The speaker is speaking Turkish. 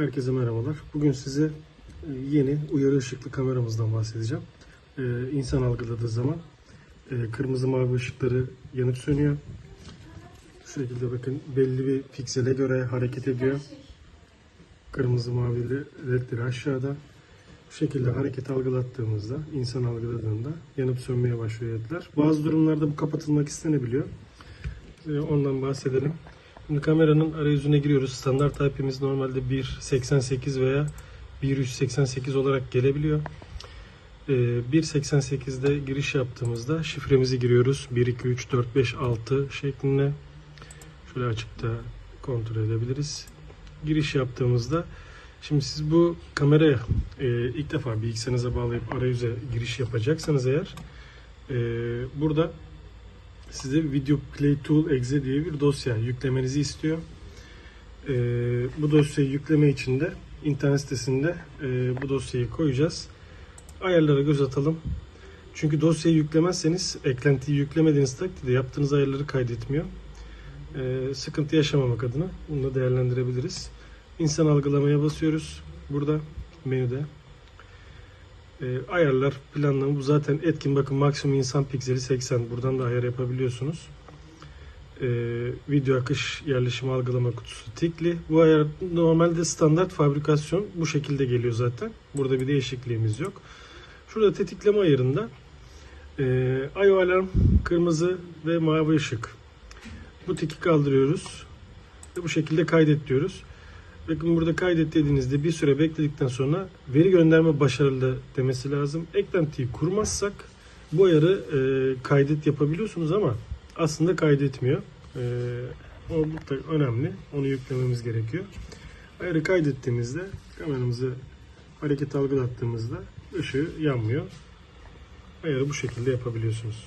Herkese merhabalar. Bugün size e, yeni uyarı ışıklı kameramızdan bahsedeceğim. Ee, İnsan algıladığı zaman e, kırmızı mavi ışıkları yanıp sönüyor. Şu şekilde bakın belli bir piksele göre hareket ediyor. Kırmızı mavi ledleri aşağıda. Bu şekilde hareket algılattığımızda, insan algıladığında yanıp sönmeye başlıyor ledler. Bazı durumlarda bu kapatılmak istenebiliyor. Ee, Ondan bahsedelim. Şimdi kameranın arayüzüne giriyoruz. Standart IP'miz normalde 1.88 veya 1.188 olarak gelebiliyor. Ee, 1.88'de giriş yaptığımızda şifremizi giriyoruz. 1, 2, 3, 4, 5, 6 şeklinde. Şöyle açıkta kontrol edebiliriz. Giriş yaptığımızda Şimdi siz bu kameraya e, ilk defa bilgisayarınıza bağlayıp arayüze giriş yapacaksanız eğer e, burada size Video Play Tool Exe diye bir dosya yüklemenizi istiyor. Ee, bu dosyayı yükleme için de internet sitesinde e, bu dosyayı koyacağız. Ayarlara göz atalım. Çünkü dosyayı yüklemezseniz eklentiyi yüklemediğiniz takdirde yaptığınız ayarları kaydetmiyor. Ee, sıkıntı yaşamamak adına bunu da değerlendirebiliriz. İnsan algılamaya basıyoruz. Burada menüde. E, ayarlar, planlama bu zaten etkin bakın maksimum insan pikseli 80. Buradan da ayar yapabiliyorsunuz. E, video akış yerleşim algılama kutusu tikli. Bu ayar normalde standart fabrikasyon bu şekilde geliyor zaten. Burada bir değişikliğimiz yok. Şurada tetikleme ayarında e, alarm kırmızı ve mavi ışık. Bu tiki kaldırıyoruz. Ve bu şekilde kaydet diyoruz. Bakın burada kaydet dediğinizde bir süre bekledikten sonra veri gönderme başarılı demesi lazım. Eklentiyi kurmazsak bu ayarı e, kaydet yapabiliyorsunuz ama aslında kaydetmiyor. E, o mutlaka önemli. Onu yüklememiz gerekiyor. Ayarı kaydettiğimizde kameramızı hareket algılattığımızda ışığı yanmıyor. Ayarı bu şekilde yapabiliyorsunuz.